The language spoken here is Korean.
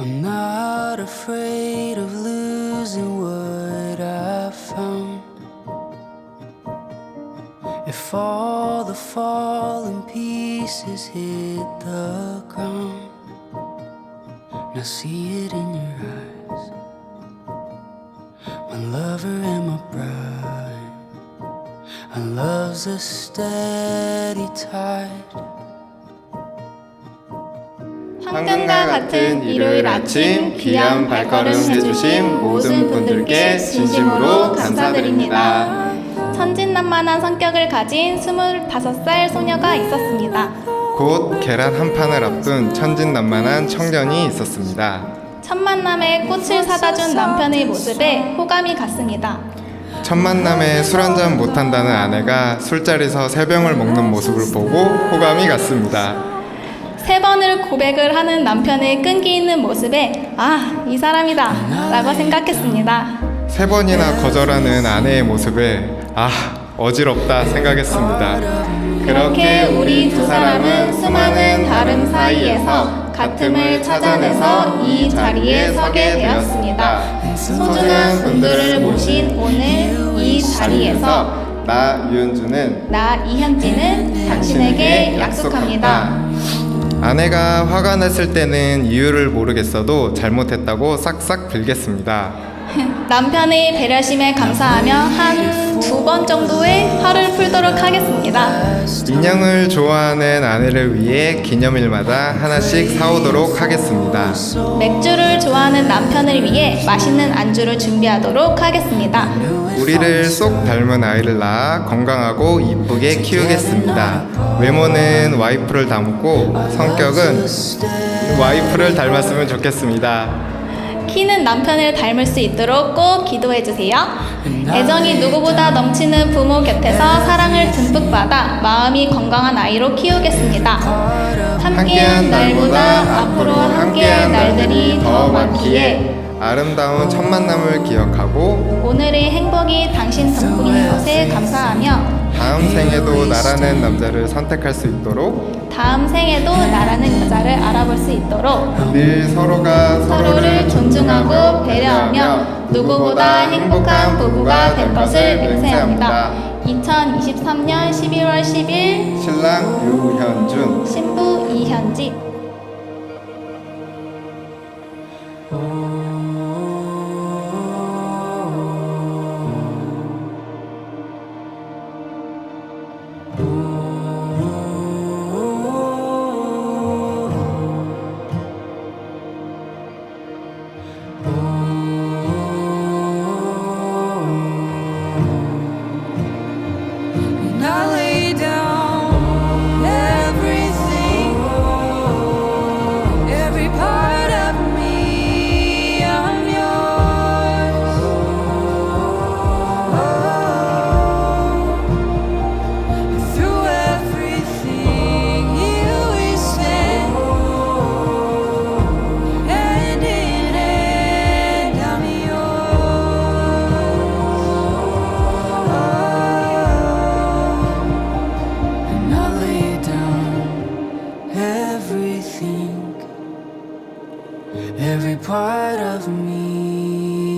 I'm not afraid of losing what I found. If all the falling pieces hit the ground, now see it in your eyes. My lover and my bride, and love's a steady tide. 황금과 같은 일요일 아침 귀한 발걸음 해주신 모든 분들께 진심으로 감사드립니다. 천진난만한 성격을 가진 25살 소녀가 있었습니다. 곧 계란 한 판을 앞둔 천진난만한 청년이 있었습니다. 첫 만남에 꽃을 사다 준 남편의 모습에 호감이 갔습니다. 첫 만남에 술 한 잔 못한다는 아내가 술자리에서 세 병을 먹는 모습을 보고 호감이 갔습니다. 세 번을 고백을 하는 남편의 끈기 있는 모습에 아, 이 사람이다 라고 생각했습니다. 세 번이나 거절하는 아내의 모습에 아 어지럽다 생각했습니다. 그렇게 우리 두 사람은 수많은 다른 사이에서 같음을 찾아내서 이 자리에 서게 되었습니다. 소중한 분들을 모신 오늘 이 자리에서 나 유은주는 나 이현지는 당신에게 약속합니다. 아내가 화가 났을 때는 이유를 모르겠어도 잘못했다고 싹싹 빌겠습니다. 남편의 배려심에 감사하며 한 두 번 정도의 화를 풀도록 하겠습니다. 인형을 좋아하는 아내를 위해 기념일마다 하나씩 사오도록 하겠습니다. 맥주를 좋아하는 남편을 위해 맛있는 안주를 준비하도록 하겠습니다. 우리를 쏙 닮은 아이를 낳아 건강하고 이쁘게 키우겠습니다. 외모는 와이프를 닮고 성격은 와이프를 닮았으면 좋겠습니다. 키는 남편을 닮을 수 있도록 꼭 기도해 주세요. 애정이 누구보다 넘치는 부모 곁에서 사랑을 듬뿍 받아 마음이 건강한 아이로 키우겠습니다. 함께한 날보다 앞으로 함께할 날들이 더 많기에 아름다운 첫 만남을 기억하고 오늘의 행복이 당신 덕분인 것에 감사하며 다음 생에도 나라는 남자를 선택할 수 있도록 다음 생에도 나라는 여자를 알아볼 수 있도록 늘 서로가 서로를 존중하고 배려하며 누구보다 행복한 부부가 될 것을 맹세합니다. 2023년 11월 10일 신랑 유현준. 신부 이현지 every part of me.